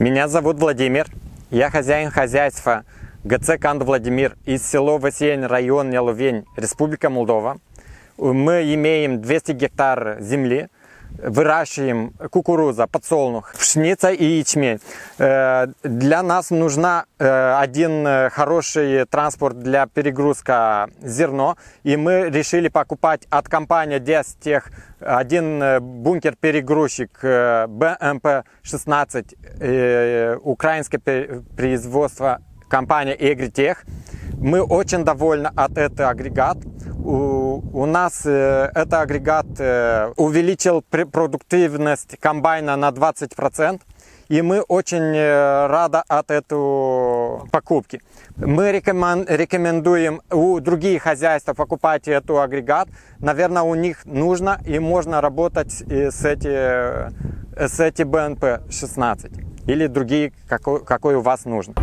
Меня зовут Владимир. Я хозяин хозяйства ГЦ Канд Владимир из села Васень, район Ялувень, Республика Молдова. Мы имеем 200 гектар земли, выращиваем кукуруза, подсолнух, пшеница и ячмень. Э, Для нас нужна э, один э, хороший транспорт для перегрузка зерно, и мы решили покупать от компании Дестех один бункер-перегрузчик э, БМП-16 э, украинское производство компания Эгритех. Мы очень довольны от этого агрегата. У, у нас э, этот агрегат э, увеличил пр- продуктивность комбайна на 20%. И мы очень э, рады от этой покупки. Мы рекомен- рекомендуем у других хозяйств покупать этот агрегат. Наверное, у них нужно и можно работать э, с эти, э, с эти БНП-16 или другие, какой, какой у вас нужно.